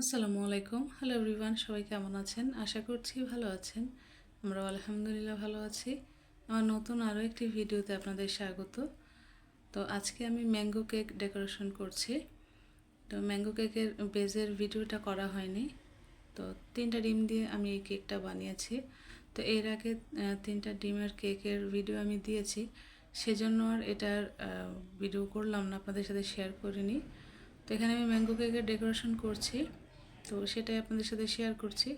আসসালামু আলাইকুম। Hello everyone সবাই কেমন আছেন? আশা করছি ভালো আছেন। আমরা আলহামদুলিল্লাহ ভালো আছি। আমার নতুন আরও একটি ভিডিওতে আপনাদের স্বাগত। তো আজকে আমি ম্যাঙ্গো কেক ডেকোরেশন করছি। তো ম্যাঙ্গো কেকের বেজের ভিডিওটা করা হয়নি। তো তিনটা ডিম দিয়ে আমি এই কেকটা বানিয়েছি। তো এর আগে তিনটা ডিমের কেকের ভিডিও আমি দিয়েছি। সেজন্য আর এটার ভিডিও করলাম না, আপনাদের সাথে শেয়ার করিনি। তো এখানে আমি ম্যাঙ্গো কেকের ডেকোরেশন করছি। তো সেটাই আপনাদের সাথে শেয়ার করছি।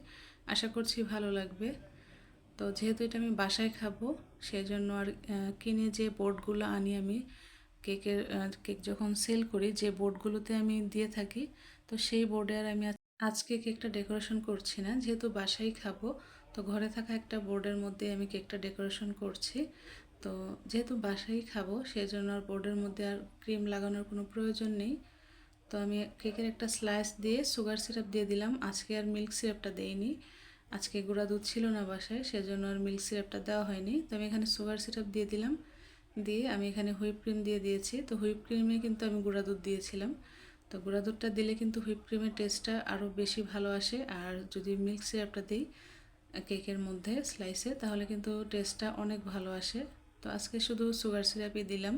আশা করছি ভালো লাগবে। তো যেহেতু এটা আমি বাসায় খাব সেই জন্য আর কিনে যে বোর্ডগুলো আনি আমি, কেকের কেক যখন সেল করি, যে বোর্ডগুলোতে আমি দিয়ে থাকি, তো সেই বোর্ডে আর আমি আজকে কেকটা ডেকোরেশন করছি না। যেহেতু বাসায় খাব, তো ঘরে থাকা একটা বোর্ডের মধ্যে আমি কেকটা ডেকোরেশন করছি। তো যেহেতু বাসায় খাব সেই জন্য আর বোর্ডের মধ্যে আর ক্রিম লাগানোর কোনো প্রয়োজন নেই। তো আমি কেকের একটা স্লাইস দিয়ে সুগার সিরাপ দিয়ে দিলাম। আজকে আর মিল্ক সিরাপটা দেইনি। আজকে গুঁড়া দুধ ছিল না বাসায়, সেজন্য আর মিল্ক সিরাপটা দেওয়া হয়নি। তো আমি এখানে সুগার সিরাপ দিয়ে দিলাম। দিয়ে আমি এখানে হুইপ ক্রিম দিয়ে দিয়েছি। তো হুইপ ক্রিমে কিন্তু আমি গুঁড়া দুধ দিয়েছিলাম। তো গুঁড়া দুধটা দিলে কিন্তু হুইপ ক্রিমের টেস্টটা আরও বেশি ভালো আসে। আর যদি মিল্ক সিরাপটা দিই কেকের মধ্যে স্লাইসে তাহলে কিন্তু টেস্টটা অনেক ভালো আসে। তো আজকে শুধু সুগার সিরাপই দিলাম।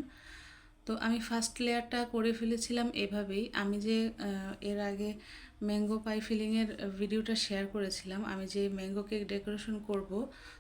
তো আমি ফার্স্ট লেয়ারটা করে ফেলেছিলাম এভাবেই। আমি যে এর আগে ম্যাঙ্গো পাই ফিলিংয়ের ভিডিওটা শেয়ার করেছিলাম, আমি যে ম্যাঙ্গো কেক ডেকোরেশন করব,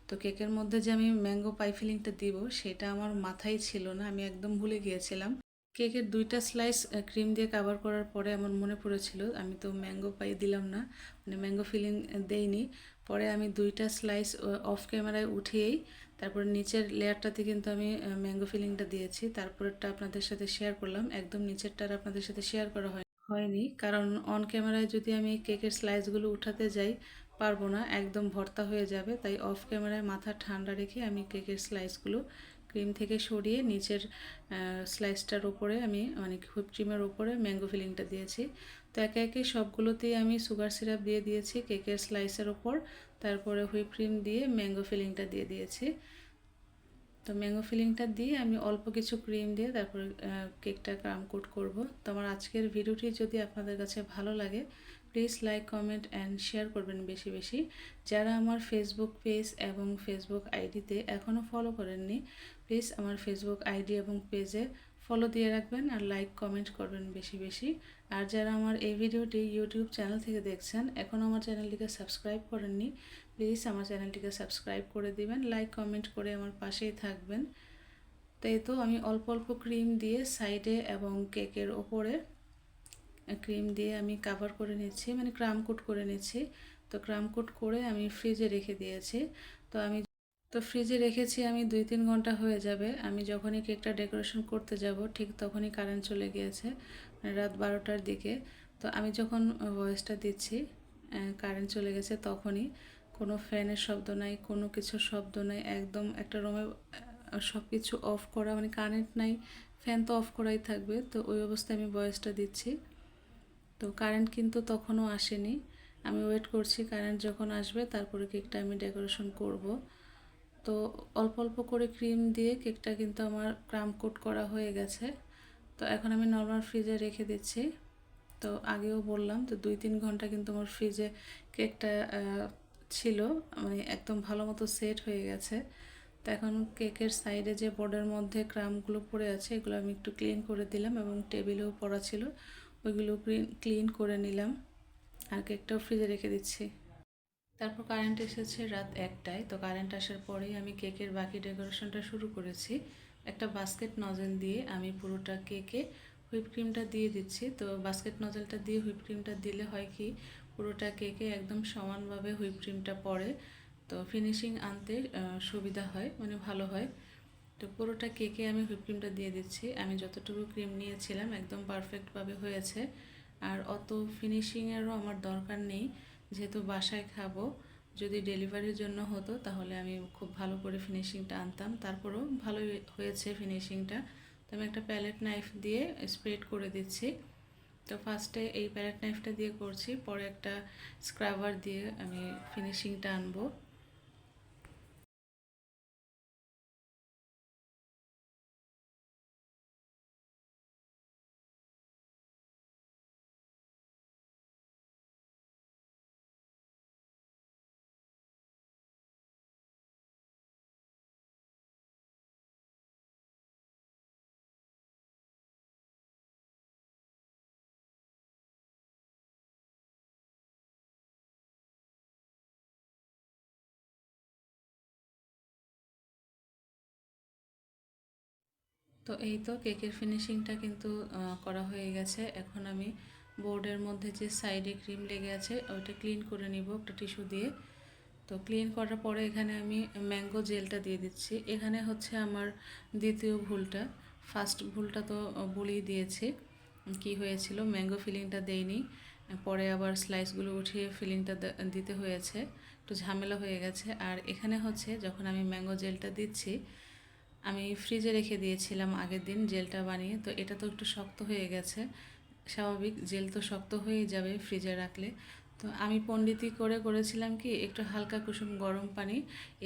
তো কেকের মধ্যে যে আমি ম্যাঙ্গো পাই ফিলিংটা দিব, সেটা আমার মাথায় ছিল না, আমি একদম ভুলে গিয়েছিলাম। কেকের দুইটা স্লাইস ক্রিম দিয়ে কাভার করার পরে আমার মনে পড়েছিল, আমি তো ম্যাঙ্গো পাই দিলাম না মানে ম্যাঙ্গো ফিলিং দেইনি। পরে আমি দুইটা স্লাইস অফ ক্যামেরায় উঠিয়েই তারপর নিচের লেয়ারটাতে কিন্তু আমি ম্যাঙ্গো ফিলিংটা দিয়েছি। তারপরেরটা আপনাদের সাথে শেয়ার করলাম। একদম নিচেরটার আপনাদের সাথে শেয়ার করা হয়, হয়নি। কারণ অন ক্যামেরায় যদি আমি কেকের স্লাইসগুলো উঠাতে যাই, পারব না। একদম ভর্তা হয়ে যাবে। তাই অফ ক্যামেরায় মাথা ঠান্ডা রেখে আমি কেকের স্লাইসগুলো ক্রিম থেকে সরিয়ে নিচের স্লাইসটার ওপরে আমি মানে হুইপ ক্রিমের ওপরে ম্যাঙ্গো ফিলিংটা দিয়েছি। তো একে একে সবগুলোতেই আমি সুগার সিরাপ দিয়ে দিয়েছি কেকের স্লাইসের ওপর তারপরে হুইপ ক্রিম দিয়ে ম্যাঙ্গো ফিলিংটা দিয়ে দিয়েছি। তো ম্যাঙ্গো ফিলিংটা দিয়ে আমি অল্প কিছু ক্রিম দিয়ে তারপরে কেকটা ক্রাম কোট করব। তো আমার আজকের ভিডিওটি যদি আপনাদের কাছে ভালো লাগে please like comment and share করবেন বেশি বেশি। যারা আমার ফেসবুক পেজ এবং ফেসবুক আইডিতে এখনও ফলো করেননি প্লিজ আমার ফেসবুক আইডি এবং পেজে ফলো দিয়ে রাখবেন আর লাইক কমেন্ট করবেন বেশি বেশি। আর যারা আমার এই ভিডিওটি ইউটিউব চ্যানেল থেকে দেখছেন এখনও আমার চ্যানেলটিকে সাবস্ক্রাইব করেননি প্লিজ আমার চ্যানেলটিকে সাবস্ক্রাইব করে দিবেন লাইক কমেন্ট করে আমার পাশেই থাকবেন। তাই তো আমি অল্প অল্প ক্রিম দিয়ে সাইডে এবং কেকের ওপরে ক্রিম দিয়ে আমি কাভার করে নিচ্ছি মানে ক্রাম কোট করে নিচ্ছি। তো ক্রাম কোট করে আমি ফ্রিজে রেখে দিয়েছি। তো আমি, তো ফ্রিজে রেখেছি আমি দুই তিন ঘণ্টা হয়ে যাবে। আমি যখনই কেকটা ডেকোরেশন করতে যাব, ঠিক তখনই কারেন্ট চলে গিয়েছে। রাত বারোটার দিকে। তো আমি যখন ভয়েসটা দিচ্ছি কারেন্ট চলে গেছে তখনই কোনো ফ্যানের শব্দ নাই, কোনো কিছু শব্দ নাই, একদম একটা রুমে সব কিছু অফ করা মানে কারেন্ট নাই ফ্যান তো অফ করাই থাকবে। তো ওই অবস্থায় আমি ভয়েসটা দিচ্ছি। তো কারেন্ট কিন্তু তখনও আসেনি। আমি ওয়েট করছি কারেন্ট যখন আসবে, তারপরে কেকটা আমি ডেকোরেশন করব। তো অল্প অল্প করে ক্রিম দিয়ে কেকটা কিন্তু আমার ক্রাম কোট করা হয়ে গেছে। তো এখন আমি নর্মাল ফ্রিজে রেখে দিচ্ছি। তো আগেও বললাম তো দুই তিন ঘণ্টা কিন্তু আমার ফ্রিজে কেকটা ছিল মানে একদম ভালো মতো সেট হয়ে গেছে। তো এখন কেকের সাইডে যে বোর্ডের মধ্যে ক্রামগুলো পড়ে আছে, এগুলো আমি একটু ক্লিন করে দিলাম এবং টেবিলেও পড়া ছিল, ওইগুলো ক্লিন করে নিলাম আর কেকটাও ফ্রিজে রেখে দিচ্ছি। তারপর কারেন্ট এসেছে রাত একটায়, তো কারেন্ট আসার পরেই আমি কেকের বাকি ডেকোরেশনটা শুরু করেছি। একটা বাস্কেট নজেল দিয়ে আমি পুরোটা কেকে হুইপ ক্রিমটা দিয়ে দিচ্ছি। তো বাস্কেট নজেলটা দিয়ে হুইপ ক্রিমটা দিলে হয় কি, পুরোটা কেকে একদম সমানভাবে হুইপ ক্রিমটা পড়ে। তো ফিনিশিং আনতে সুবিধা হয় মানে ভালো হয়। তো পুরোটা কেকে আমি হুইপ ক্রিমটা দিয়ে দিচ্ছি। আমি যতটুকু ক্রিম নিয়েছিলাম, একদম পারফেক্টভাবে হয়েছে। আর অত ফিনিশিংয়েরও আমার দরকার নেই, যেহেতু বাসায় খাব। যদি ডেলিভারির জন্য হতো, তাহলে আমি খুব ভালো করে ফিনিশিংটা আনতাম। তারপরেও ভালোই হয়েছে ফিনিশিংটা। তো আমি একটা প্যালেট নাইফ দিয়ে স্প্রেড করে দিচ্ছি। তো ফার্স্টে এই প্যালেট নাইফটা দিয়ে করছি, পরে একটা স্ক্রাবার দিয়ে আমি ফিনিশিংটা আনব। তো এই তো কেকের ফিনিশিংটা কিন্তু করা হয়ে গেছে। এখন আমি বোর্ডের মধ্যে যে সাইডে ক্রিম লেগে আছে ওইটা ক্লিন করে নিব একটা টিস্যু দিয়ে। তো ক্লিন করার পরে এখানে আমি ম্যাঙ্গো জেলটা দিয়ে দিচ্ছি। এখানে হচ্ছে আমার দ্বিতীয় ভুলটা। ফার্স্ট ভুলটা তো বলেই দিয়েছি কি হয়েছিল। ম্যাঙ্গো ফিলিংটা দেইনি। পরে আবার স্লাইসগুলো উঠিয়ে ফিলিংটা দিতে হয়েছে। একটু ঝামেলা হয়ে গেছে। আর এখানে হচ্ছে যখন আমি ম্যাঙ্গো জেলটা দিচ্ছি আমি ফ্রিজে রেখে দিয়েছিলাম আগের দিন জেলটা বানিয়ে, তো এটা তো একটু শক্ত হয়ে গেছে। স্বাভাবিক জেল তো শক্ত হয়েই যাবে ফ্রিজে রাখলে। তো আমি পণ্ডিতি করে করেছিলাম কি, একটু হালকা কুসুম গরম পানি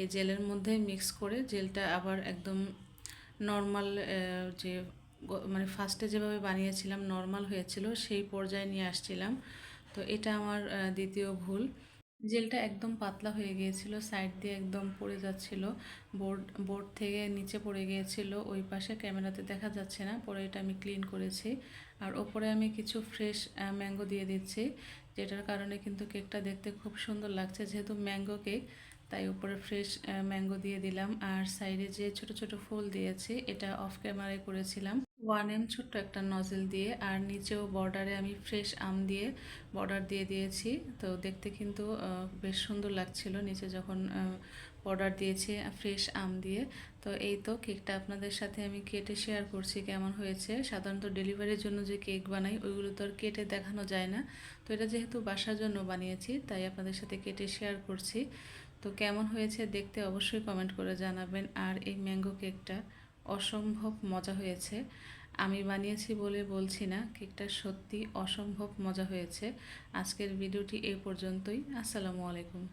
এই জেলের মধ্যে মিক্স করে জেলটা আবার একদম নর্মাল যে মানে ফার্স্টে যেভাবে বানিয়েছিলাম নর্মাল হয়েছিল, সেই পর্যায়ে নিয়ে আসছিলাম। তো এটা আমার দ্বিতীয় ভুল। জেলটা একদম পাতলা হয়ে গিয়েছিল, সাইড দিয়ে একদম পড়ে যাচ্ছিল। বোর্ড বোর্ড থেকে নিচে পড়ে গিয়েছিল, ওই পাশে ক্যামেরাতে দেখা যাচ্ছে না, পরে এটা আমি ক্লিন করেছি। আর ওপরে আমি কিছু ফ্রেশ ম্যাঙ্গো দিয়ে দিচ্ছি, যেটার কারণে কিন্তু কেকটা দেখতে খুব সুন্দর লাগছে। যেহেতু ম্যাঙ্গো কেক, তাই উপরে ফ্রেশ ম্যাঙ্গো দিয়ে দিলাম। আর সাইডে যে ছোট ছোট ফুল দিয়েছি, এটা অফ ক্যামেরায় করেছিলাম। ওয়ান এম ছোট্ট একটা নজেল দিয়ে, আর নিচেও বর্ডারে আমি ফ্রেশ আম দিয়ে বর্ডার দিয়ে দিয়েছি। তো দেখতে কিন্তু বেশ সুন্দর লাগছিল। নিচে যখন বর্ডার দিয়েছি, ফ্রেশ আম দিয়ে। তো এই তো কেকটা আপনাদের সাথে আমি কেটে শেয়ার করছি কেমন হয়েছে। সাধারণত ডেলিভারির জন্য যে কেক বানাই, ওইগুলো তো আর কেটে দেখানো যায় না। তো এটা যেহেতু বাসার জন্য বানিয়েছি, তাই আপনাদের সাথে কেটে শেয়ার করছি। তো কেমন হয়েছে দেখতে অবশ্যই কমেন্ট করে জানাবেন। আর এই ম্যাঙ্গো কেকটা অসম্ভব মজা হয়েছে। আমি বানিয়েছি বলে বলছি না, কেকটা সত্যি অসম্ভব মজা হয়েছে। আজকের ভিডিওটি এ পর্যন্তই। আসসালামু আলাইকুম।